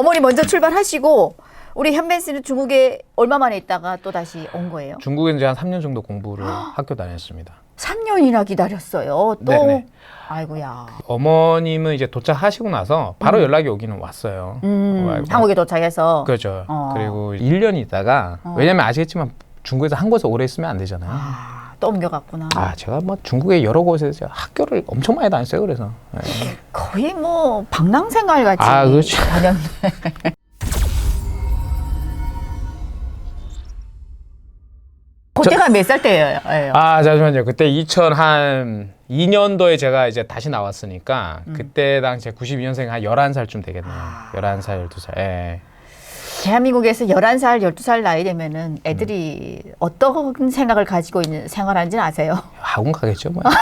어머니 먼저 출발하시고 우리 현빈 씨는 중국에 얼마 만에 있다가 또 다시 온 거예요? 중국에 이제 한 3년 정도 공부를 학교 다녔습니다. 3년이나 기다렸어요. 또 네네. 아이고야. 어머님은 이제 도착하시고 나서 바로 연락이 오기는 왔어요. 음, 어. 한국에 도착해서 그렇죠. 어. 그리고 1년 있다가 어. 왜냐면 아시겠지만 중국에서 한 곳에 오래 있으면 안 되잖아요. 아, 또 옮겨갔구나. 아, 제가 뭐 중국의 여러 곳에서 학교를 엄청 많이 다녔어요. 그래서. 네. 거의 뭐 방랑생활 같이 아, 그렇죠. 다녔네. 그때가 몇 살 때예요? 아, 잠시만요. 그때 2000한 2년도에 제가 이제 다시 나왔으니까 음. 그때 당시에 92년생 한 11살쯤 되겠네요. 아. 11살, 12살. 예. 대한민국에서 11살, 12살 나이 되면은 애들이 어떤 생각을 가지고 있는 생활하는지는 아세요? 학원 가겠죠, 뭐.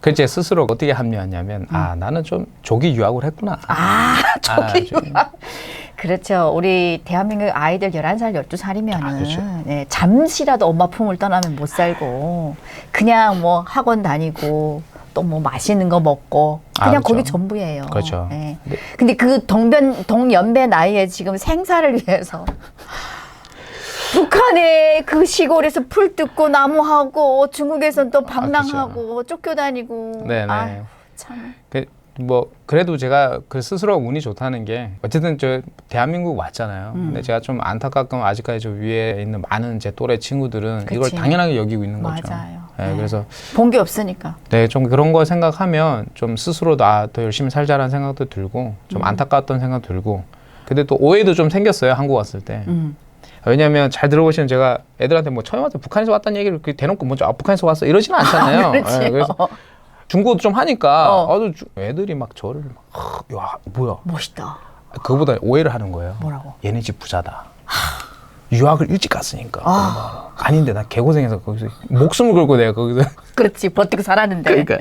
그제 스스로 어떻게 합리하냐면 아, 나는 좀 조기 유학을 했구나. 음. 아, 저기 좀- 그렇죠. 우리 대한민국 아이들 11살, 12살이면은 아, 그렇죠. 네, 잠시라도 엄마 품을 떠나면 못 살고 그냥 뭐 학원 다니고 또 뭐 맛있는 거 먹고 아, 그냥 그렇죠. 거기 전부예요. 그렇죠. 네. 네. 근데 그 동변 동연배 나이에 지금 생사를 위해서 북한의 그 시골에서 풀 뜯고 나무하고 중국에선 또 방랑하고 쫓겨다니고 아, 네네. 아유, 참. 그, 뭐 그래도 제가 그 스스로 운이 좋다는 게 어쨌든 저 대한민국 왔잖아요. 음. 근데 제가 좀 안타깝건 아직까지 저 위에 있는 많은 제 또래 친구들은 이걸 그치. 당연하게 여기고 있는 거죠. 맞아요. 네, 네. 그래서 본 게 없으니까. 네, 좀 그런 거 생각하면 좀 스스로도 아, 더 열심히 살자라는 생각도 들고 좀 음. 안타까웠던 생각 들고 근데 또 오해도 좀 생겼어요 한국 왔을 때 음. 왜냐하면 잘 들어보시면 제가 애들한테 뭐 처음 와서 북한에서 왔다는 얘기를 그렇게 대놓고 먼저 아, 북한에서 왔어 이러지는 않잖아요. 그렇지. 예, 그래서 중국어도 좀 하니까 어. 아주 주- 애들이 막 저를 막 하, 야, 뭐야 멋있다. 그거보다 오해를 하는 거예요. 뭐라고? 얘네 집 부자다. 유학을 일찍 갔으니까. 아. 아닌데 나 개고생해서 거기서 목숨을 걸고 내가 거기서 그렇지 버티고 살았는데. 그러니까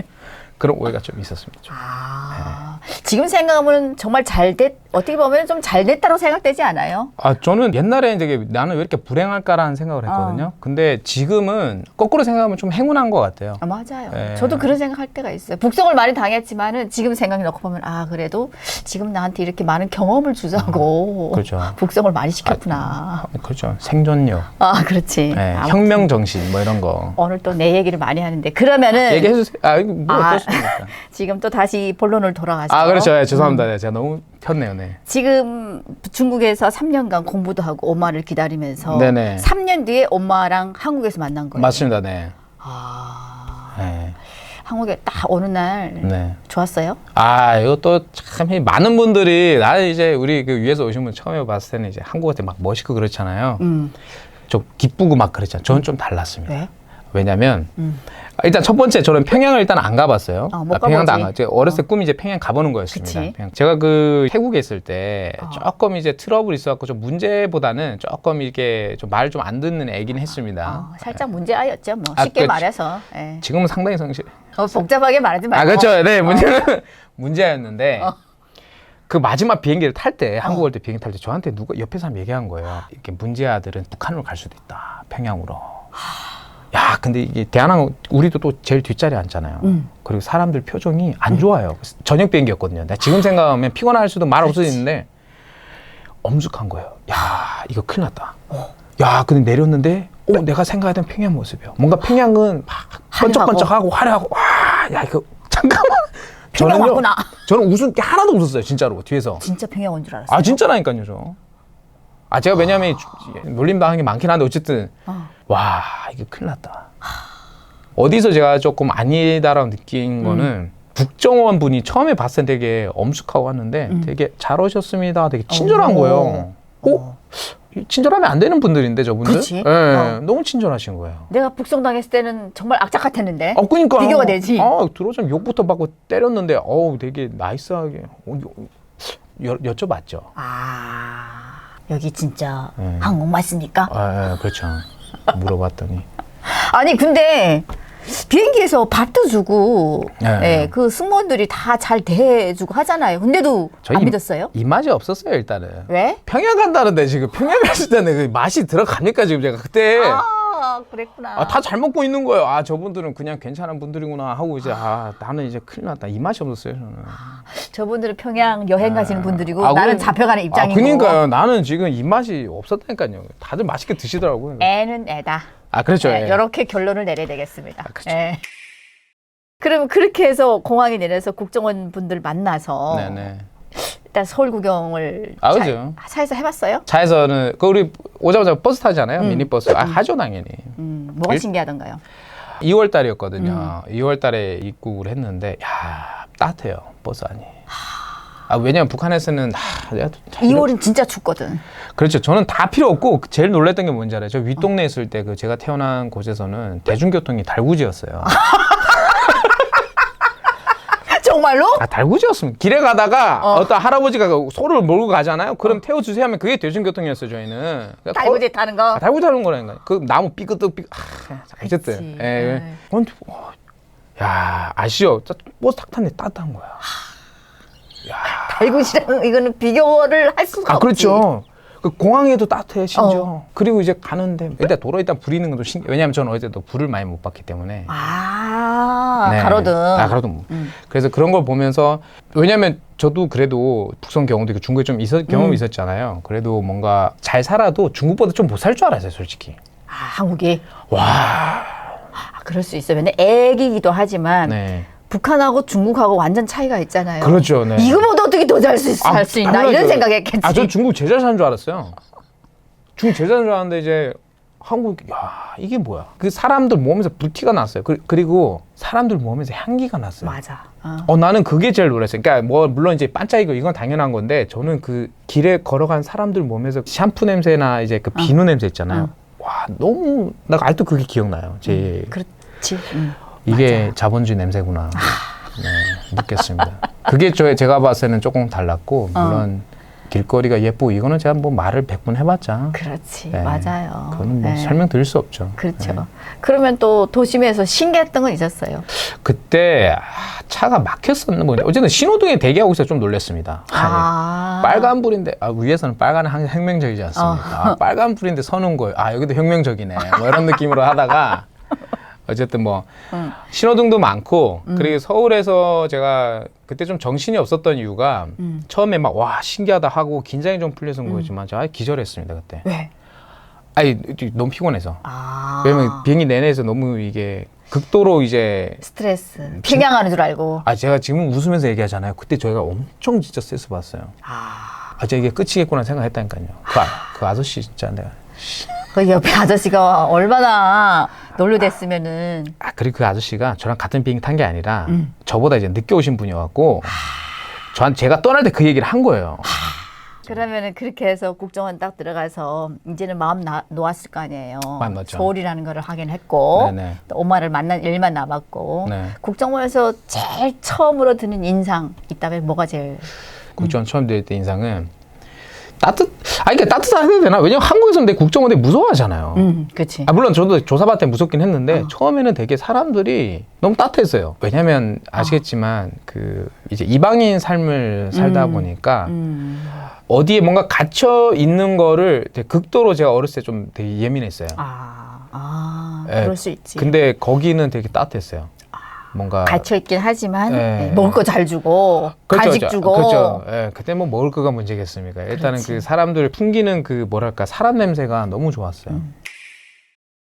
그런 오해가 좀 있었습니다. 좀. 아 지금 생각하면 정말 잘 됐. 어떻게 보면 좀 잘 됐다고 생각되지 않아요? 아 저는 옛날에 이제 나는 왜 이렇게 불행할까라는 생각을 했거든요. 어. 근데 지금은 거꾸로 생각하면 좀 행운한 것 같아요. 아, 맞아요. 네. 저도 그런 생각할 때가 있어요. 북송을 많이 당했지만은 지금 생각해 놓고 보면 아 그래도 지금 나한테 이렇게 많은 경험을 주자고 그렇죠. 북송을 많이 시켰구나. 그렇죠. 생존력, 아 그렇지. 네, 아무튼 혁명 정신 뭐 이런 거 오늘 또 내 얘기를 많이 하는데 그러면은 얘기해 주세요. 아 이거 뭐 아. 어떻습니까? 지금 또 다시 본론을 돌아가서 아 그렇죠. 예, 죄송합니다. 네, 제가 너무 폈네요. 네. 지금 중국에서 3년간 공부도 하고 엄마를 기다리면서 네네. 3년 뒤에 엄마랑 한국에서 만난 거예요. 맞습니다. 네. 아, 네. 한국에 딱 어느 날 네. 좋았어요? 아, 이것도 참 많은 분들이 나는 이제 우리 그 위에서 오신 분 처음에 봤을 때는 이제 한국한테 막 멋있고 그렇잖아요. 음. 좀 기쁘고 막 그랬잖아요. 저는 좀 달랐습니다. 왜? 왜냐면 음. 일단 첫 번째 저는 평양을 일단 안 가봤어요. 어, 못 아, 평양도 안 가보지. 가. 어렸을 때 꿈이 이제 평양 가보는 거였습니다. 그치. 평양. 제가 그 태국에 있을 때 어. 조금 이제 트러블 있어갖고 좀 문제보다는 조금 이렇게 좀 말 좀 안 듣는 애긴 했습니다. 어, 살짝 문제 아였죠, 뭐 아, 쉽게 그렇지. 말해서. 예. 지금은 상당히 성실. 어, 복잡하게 말하지 말고. 아 그렇죠. 네 문제는 문제였는데 어. 그 마지막 비행기를 탈 때 한국 올 때 비행기 탈 때 저한테 누가 옆에 사람 얘기한 거예요. 이렇게 문제 아들은 북한으로 갈 수도 있다. 평양으로. 야 근데 이게 대한항공 우리도 또 제일 뒷자리에 앉잖아요. 음. 그리고 사람들 표정이 안 좋아요. 저녁 비행기였거든요. 내가 지금 생각하면 피곤할 수도 말 없을 수. 있는데 엄숙한 거예요. 야 이거 큰일 났다. 야 근데 내렸는데 어 내가 생각하던 평양 모습이야. 뭔가 평양은 막 화려하고. 번쩍번쩍하고 화려하고 와 야 이거 잠깐만. 평양 왔구나. 저는 웃을 게 하나도 없었어요 진짜로 뒤에서. 진짜 평양 온 줄 알았어. 아 진짜라니까요 저. 아 제가 왜냐면 주- 놀림 당한 게 많긴 한데 어쨌든 어. 와 이거 큰일 났다. 어디서 제가 조금 아니다라고 느낀 거는 북정원 분이 처음에 봤을 때 되게 엄숙하고 왔는데 음. 되게 잘 오셨습니다. 되게 친절한 어. 거예요. 어? 어. 친절하면 안 되는 분들인데 저분들. 그치? 예, 어. 너무 친절하신 거예요. 내가 북송 당했을 때는 정말 악착 같았는데. 아, 그러니까 비교가 되지. 아, 들어오자면 욕부터 받고 때렸는데, 어우, 되게 나이스하게 어, 여, 여, 여쭤봤죠. 아 여기 진짜 음. 한국 맞습니까? 아, 아, 그렇죠. 물어봤더니. 아니 근데 비행기에서 밥도 주고 네. 예, 그 승무원들이 다 잘 대해주고 하잖아요. 근데도 저희 안 믿었어요? 입맛이 없었어요, 일단은. 왜? 평양 간다는데 지금 평양 갔을 때는 그 맛이 들어갑니까, 지금 제가 그때. 아 아, 그랬구나. 아, 다 잘 먹고 있는 거예요. 아, 저분들은 그냥 괜찮은 분들이구나 하고 이제 아, 나는 이제 큰일 났다. 이 맛이 없었어요, 저는. 저분들은 평양 여행 가시는 분들이고 아, 나는 그래- 잡혀가는 입장이고. 아, 그러니까요. 나는 지금 이 맛이 없었다니까요. 다들 맛있게 드시더라고요. 애는 애다. 아, 그렇죠. 네, 예. 이렇게 결론을 내려야 되겠습니다. 아, 그렇죠. 예. 그럼 그렇게 해서 공항에 내려서 국정원 분들 만나서 네네. 일단 서울 구경을 아, 차- 그죠. 차에서 해봤어요? 차에서는 그 우리 오자마자 버스 타잖아요. 미니버스. 아, 하죠 당연히. 음, 뭐가 일- 신기하던가요? 2월 달이었거든요. 음. 2월 달에 입국을 했는데 야, 따뜻해요. 버스 안이. 아, 왜냐면 북한에서는 하, 내가 참 2월은 진짜 춥거든. 그렇죠. 저는 다 필요 없고 제일 놀랬던 게 뭔지 알아요? 저 윗동네 에 있을 때 그 제가 태어난 곳에서는 대중교통이 달구지였어요. 정말로? 아, 달구지였으면 길에 가다가 어. 어. 떤 할아버지가 그 소를 몰고 가잖아요. 그럼 태워주세요 하면 그게 대중교통이었어요, 저희는. 그러니까 달구지 타는 거. 아, 달구지 하는 거라니까. 그 나무 삐끗 삐끗. 아, 어쨌든. 그치. 예. 네. 어, 어, 야, 아시죠? 짜- 버스 탁 탔는데 따뜻한 거야. 달구지랑 이거는 비교를 할 수가 아, 없지. 그렇죠. 그 공항에도 따뜻해 심지어. 어. 그리고 이제 가는데 일단 도로 일단 불 있는 것도 신기. 왜냐하면 저는 어제도 불을 많이 못 봤기 때문에. 아, 네. 가로등. 아, 가로등. 음. 그래서 그런 걸 보면서 왜냐면 저도 그래도 북선 경험도 있고 중국에 좀 있었, 경험이 음. 있었잖아요. 그래도 뭔가 잘 살아도 중국보다 좀 못 살 줄 알았어요, 솔직히. 아, 한국이. 와. 아, 그럴 수 있어요. 왜냐면 애기기도 하지만 네. 북한하고 중국하고 완전 차이가 있잖아요. 그렇죠. 네. 이거보다 어떻게 더 잘수 아, 있나 당연하죠. 이런 생각했겠지. 아, 전 중국 잘 사는 줄 알았어요. 중국 잘 사는 줄 알았는데 이제 한국 야 이게 뭐야? 그 사람들 몸에서 불티가 났어요. 그, 그리고 사람들 몸에서 향기가 났어요. 맞아. 어. 어 나는 그게 제일 놀랐어요. 그러니까 뭐 물론 이제 반짝이고 이건 당연한 건데 저는 그 길에 걸어간 사람들 몸에서 샴푸 냄새나 이제 그 비누 냄새 있잖아요. 와 너무 나 아직도 그게 기억나요. 제 그렇지. 음. 이게 맞아. 아. 자본주의 냄새구나. 네, 느꼈습니다. 그게 저 제가 봤을 때는 조금 달랐고 어. 물론 길거리가 예쁘고 이거는 제가 뭐 말을 100분 해봤자 그렇지. 네. 맞아요. 그거는 뭐 네. 설명드릴 수 없죠. 그렇죠. 네. 그러면 또 도심에서 신기했던 건 있었어요. 그때 아, 차가 막혔었는 뭐 어쨌든 신호등에 대기하고 있어 좀 놀랐습니다. 아. 빨간 불인데 아, 위에서는 빨간은 항상 혁명적이지 않습니까? 어. 아, 빨간 불인데 서는 거예요. 아 여기도 혁명적이네. 뭐 이런 느낌으로 하다가 어쨌든 뭐 응. 신호등도 많고 음. 그리고 서울에서 제가 그때 좀 정신이 없었던 이유가 음. 처음에 막 와 신기하다 하고 긴장이 좀 풀려서 거지만 제가 기절했습니다 그때. 왜? 아니 너무 피곤해서. 아. 왜냐면 비행기 내내에서 너무 이게 극도로 이제 스트레스. 평양하는 줄 알고. 아 제가 지금 웃으면서 얘기하잖아요. 그때 저희가 엄청 진짜 스트레스 받았어요. 아. 아, 제가 이게 끝이겠구나 생각했다니까요. 그, 아, 그 아저씨 진짜 내가. 그 옆에 아저씨가 얼마나 놀려댔으면은. 아, 그리고 그 아저씨가 저랑 같은 비행기 탄 게 아니라 음. 저보다 이제 늦게 오신 분이었고 저한 제가 떠날 때 그 얘기를 한 거예요. 그러면은 그렇게 해서 국정원 딱 들어가서 이제는 마음 나, 놓았을 거 아니에요. 마음 놓았죠. 서울이라는 거를 하긴 했고 네네. 또 엄마를 만난 일만 남았고 네. 국정원에서 제일 처음으로 드는 인상 있다면 뭐가 제일 국정원 처음 들을 때 인상은 따뜻, 아, 그러니까 따뜻하게 해야 되나? 왜냐면 한국에서는 내 국정원 되게 무서워하잖아요. 음, 그렇지. 아, 물론 저도 조사받을 때 무섭긴 했는데 어. 처음에는 되게 사람들이 너무 따뜻했어요. 왜냐면 아시겠지만 그 이제 이방인 삶을 살다 음. 보니까 음. 어디에 뭔가 갇혀 있는 거를 되게 극도로 제가 어렸을 때 좀 되게 예민했어요. 아, 아, 예, 그럴 수 있지. 근데 거기는 되게 따뜻했어요. 뭔가 갇혀 있긴 하지만 예. 예, 먹을 거 잘 주고 그렇죠, 간식 그렇죠. 주고 그렇죠. 예, 그때 뭐 먹을 거가 문제겠습니까? 일단은 그렇지. 그 사람들 풍기는 그 뭐랄까 사람 냄새가 너무 좋았어요. 음.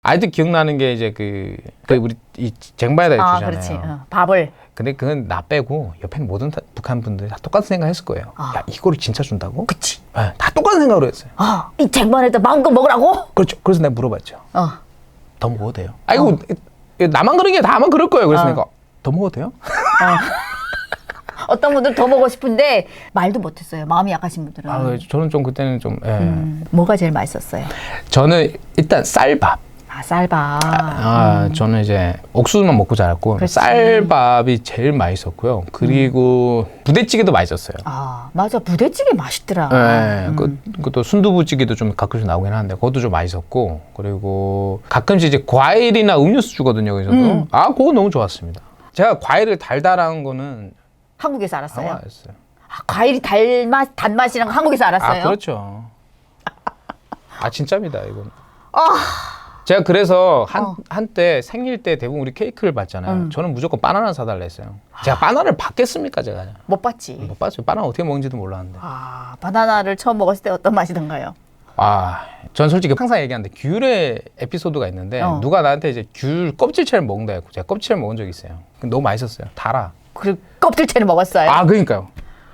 아직도 기억나는 게 이제 그, 그 우리 이 쟁반에다 아, 주잖아요. 그렇지. 어, 밥을 근데 그건 나 빼고 옆에 있는 모든 다- 북한 분들이 다 똑같은 생각했을 거예요. 아. 야 이거를 진짜 준다고? 그치. 예, 다 똑같은 생각으로 했어요. 아, 이 쟁반에다 마음껏 먹으라고? 그렇죠. 그래서 내가 물어봤죠. 어. 더 먹어도 돼요? 아이고 나만 그런 게 다만 그럴 거예요. 그래서 어. 내가 더 먹어도 돼요? 어떤 분들 더 먹고 싶은데 말도 못했어요. 마음이 약하신 분들은. 아, 저는 좀 그때는 좀 예. 음, 뭐가 제일 맛있었어요? 저는 일단 쌀밥. 아, 쌀밥. 아, 저는 이제 옥수수만 먹고 자랐고 그렇지. 쌀밥이 제일 맛있었고요. 그리고 부대찌개도 맛있었어요. 아, 맞아. 부대찌개 맛있더라. 네, 음. 그, 그것도 순두부찌개도 좀 가끔씩 나오긴 하는데 그것도 좀 맛있었고 그리고 가끔씩 이제 과일이나 음료수 주거든요. 그래서도 음. 아 그거 너무 좋았습니다. 제가 과일을 달달한 거는 한국에서 알았어요. 알았어요. 아, 과일이 달맛, 단맛이랑 거 한국에서 알았어요. 아 그렇죠. 아 진짜입니다 이건. 제가 그래서 한 어. 한때 생일 때 대부분 우리 케이크를 받잖아요. 음. 저는 무조건 바나나 사달라 했어요. 제가 바나나를 받겠습니까, 제가? 못 봤지. 못 봤어요. 바나나 어떻게 먹는지도 몰랐는데. 아, 바나나를 처음 먹었을 때 어떤 맛이던가요? 아, 전 솔직히 항상 얘기하는데 귤의 에피소드가 있는데 어. 누가 나한테 이제 귤 껍질채를 먹는다 했고 제가 껍질을 먹은 적이 있어요. 너무 맛있었어요. 달아. 그 껍질채를 먹었어요. 아, 그러니까요.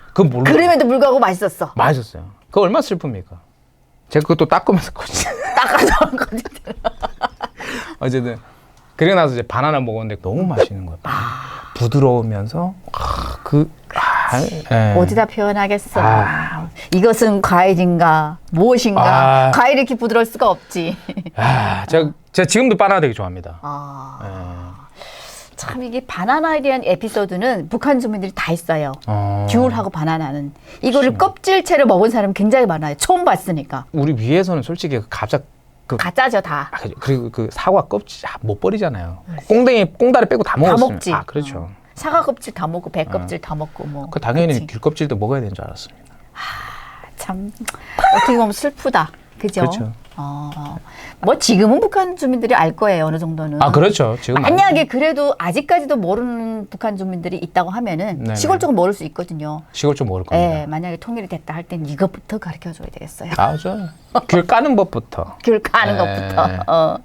그건 몰라. 그럼에도 불구하고 맛있었어. 맛있었어요. 그거 얼마나 슬픕니까? 제가 그것도 닦으면서 꽂지. 닦아서 껍질. 어쨌든 그리고 나서 이제 바나나 먹었는데 너무 맛있는 거예요. 부드러우면서 아, 그 아, 예. 어디다 표현하겠어. 아. 이것은 과일인가 무엇인가. 아. 과일이 이렇게 부드러울 수가 없지. 아, 제가 제가 지금도 바나나 되게 좋아합니다. 아, 예. 참 이게 바나나에 대한 에피소드는 북한 주민들이 다 있어요. 어. 귤하고 바나나는 이거를 껍질채를 먹은 사람 굉장히 많아요. 처음 봤으니까 우리 위에서는 솔직히 그 가작 그 가짜죠 다. 아, 그죠. 그리고 그 사과 껍질 아, 못 버리잖아요. 꽁댕이 꽁다리 빼고 다다 먹었어요. 먹지. 아, 그렇죠. 어. 사과 껍질 다 먹고 배 껍질 다 먹고 뭐. 그 당연히 그치. 귤 껍질도 먹어야 되는 줄 알았습니다. 참 어떻게 보면 슬프다. 그죠? 그렇죠. 어, 뭐 지금은 북한 주민들이 알 거예요 어느 정도는. 아, 그렇죠. 지금 만약에 그래도 아직까지도 모르는 북한 주민들이 있다고 하면은 네네. 시골 쪽은 모를 수 있거든요. 시골 좀 모를 겁니다. 예, 만약에 통일이 됐다 할 땐 이것부터 가르쳐 줘야 되겠어요. 아, 저귤 까는 법부터. 귤 까는 네. 것부터. 어.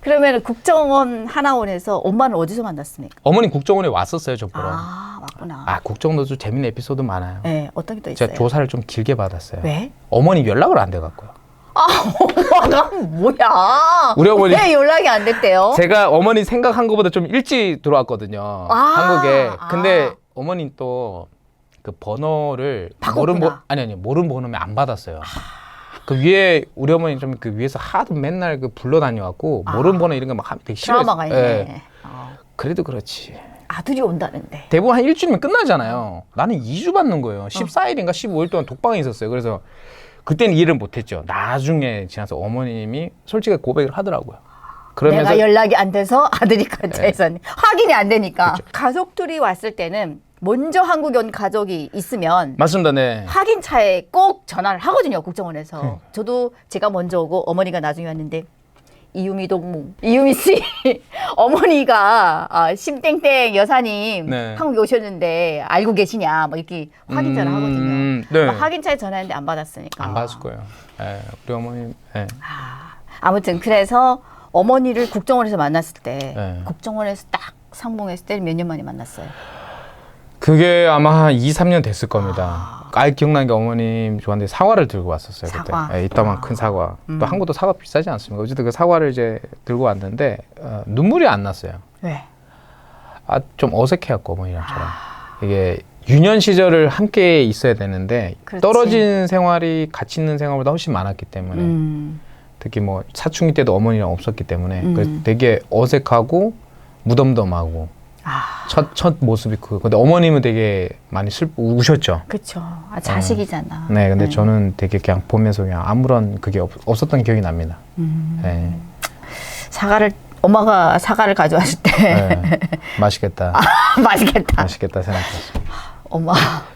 그러면 국정원 하나원에서 엄마는 어디서 만났습니까? 어머니 국정원에 왔었어요, 저 보러. 아, 아, 맞구나. 국정원도 재밌는 에피소드 많아요. 예, 어떤 게 또 있어요? 제가 조사를 좀 길게 받았어요. 왜? 어머니 연락을 안 돼 갖고요. 엄마가 뭐야? 우리 어머니- 왜 연락이 안 됐대요? 제가 어머니 생각한 것보다 좀 일찍 들어왔거든요. 아, 한국에. 근데 아. 어머니 또 그 번호를 바꿨구나. 모른 번 아니 아니 모른 번호면 안 받았어요. 그 위에 우리 어머니 좀 그 위에서 하도 맨날 그 불러 다녀갖고 모른 번호 이런 거 막 하면 되게 싫어요. 드라마가 있네. 어. 그래도 그렇지. 아들이 온다는데. 대부분 한 일주일이면 끝나잖아요. 나는 2주 받는 거예요. 14일인가 15일 동안 독방에 있었어요. 그래서 그때는 이해를 못했죠. 나중에 지나서 어머님이 솔직히 고백을 하더라고요. 그러면서 내가 연락이 안 돼서 아들이 가짜에서 확인이 안 되니까 그렇죠. 가족들이 왔을 때는 먼저 한국에 온 가족이 있으면 맞습니다. 네. 확인차에 꼭 전화를 하거든요 국정원에서 그러니까. 저도 제가 먼저 오고 어머니가 나중에 왔는데 이유미 동무 이유미 씨 어머니가 아, 심땡땡 여사님 네. 한국에 오셨는데 알고 계시냐 뭐 이렇게 확인 전화 하거든요 음, 네. 막 확인차에 전화했는데 안 받았으니까 안 받을 거예요. 예, 우리 어머님. 예. 아, 아무튼 그래서 어머니를 국정원에서 만났을 때 네. 국정원에서 딱 상봉했을 때 몇 년 만에 만났어요. 그게 아마 한 2, 3년 됐을 겁니다. 아, 기억나는 게 어머님 저한테 사과를 들고 왔었어요. 사과. 그때. 예, 이따만 큰 사과. 또 한국도 사과 비싸지 않습니까? 어쨌든 그 사과를 이제 들고 왔는데 어, 눈물이 안 났어요. 왜? 아, 좀 어색해갖고 어머니랑 저랑. 이게 유년 시절을 함께 있어야 되는데 그렇지. 떨어진 생활이 같이 있는 생활보다 훨씬 많았기 때문에 음, 특히 뭐 사춘기 때도 어머니랑 없었기 때문에 음. 그래서 되게 어색하고 무덤덤하고 아, 첫, 첫 모습이 그 근데 어머님은 되게 많이 슬 우셨죠. 그쵸. 아, 자식이잖아. 네, 근데 저는 되게 그냥 보면서 그냥 아무런 그게 없, 없었던 기억이 납니다. 음, 네, 사과를 엄마가 사과를 가져왔을 때 네. 맛있겠다, 맛있겠다. 맛있겠다 생각했어. 엄마.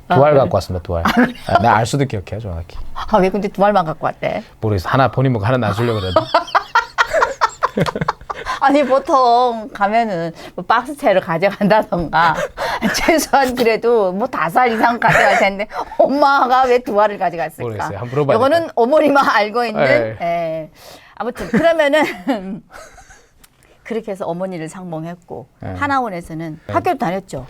두 알 갖고 왔습니다, 두 알. 아, 내가 알 수도 기억해요, 정확히. 아, 왜 근데 두 알만 갖고 왔대? 모르겠어. 하나 본인 먹고 하나 놔주려고 그래도. 아니 보통 가면은 뭐 박스채를 가져간다던가 최소한 그래도 뭐 다살 이상 가져갈 텐데 엄마가 왜 두 알을 가져갔을까? 모르겠어요. 한번 물어봐야 이거는 어머니만 알고 있는. 네. 예. 아무튼 그러면은 그렇게 해서 어머니를 상봉했고 네. 하나원에서는 학교도 다녔죠.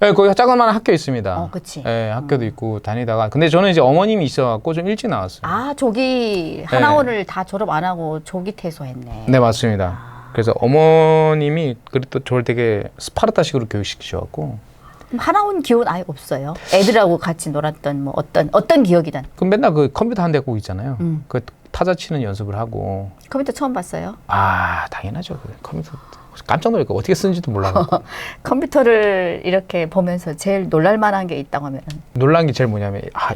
네, 거기 작은만한 학교 있습니다. 어, 그치. 네, 학교도 있고 다니다가 근데 저는 이제 어머님이 있어갖고 좀 일찍 나왔어요. 아 조기 하나원을 다 졸업 안 하고 조기 퇴소했네. 네, 맞습니다. 그래서 어머님이 그래도 저를 되게 스파르타식으로 교육시키셔갖고 그럼 하나원 기억은 아예 없어요. 애들하고 같이 놀았던 뭐 어떤 어떤 기억이든 그 맨날 그 컴퓨터 한 대 꼭 있잖아요. 음. 그 타자 치는 연습을 하고 컴퓨터 처음 봤어요. 아 당연하죠. 그 컴퓨터 깜짝 놀랄까 어떻게 쓰는지도 몰라갖고 컴퓨터를 이렇게 보면서 제일 놀랄만한 게 있다고 하면 놀란 게 제일 뭐냐면 아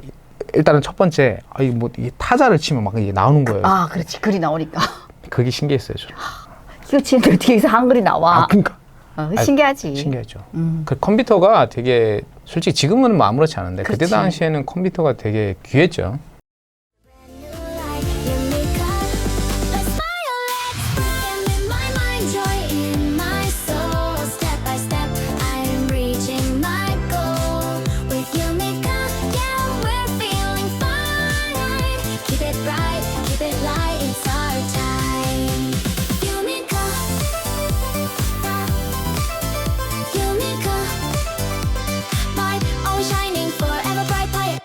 일단은 첫 번째 아뭐 이게 타자를 치면 막 이게 나오는 거예요. 아 그렇지 글이 나오니까 그게 신기했어요. 저는. 치는데 여기서 한글이 나와? 아 그러니까 어, 아, 신기하지. 신기했죠. 음. 그 컴퓨터가 되게 솔직히 지금은 뭐 아무렇지 않은데 그때 그렇지. 당시에는 컴퓨터가 되게 귀했죠.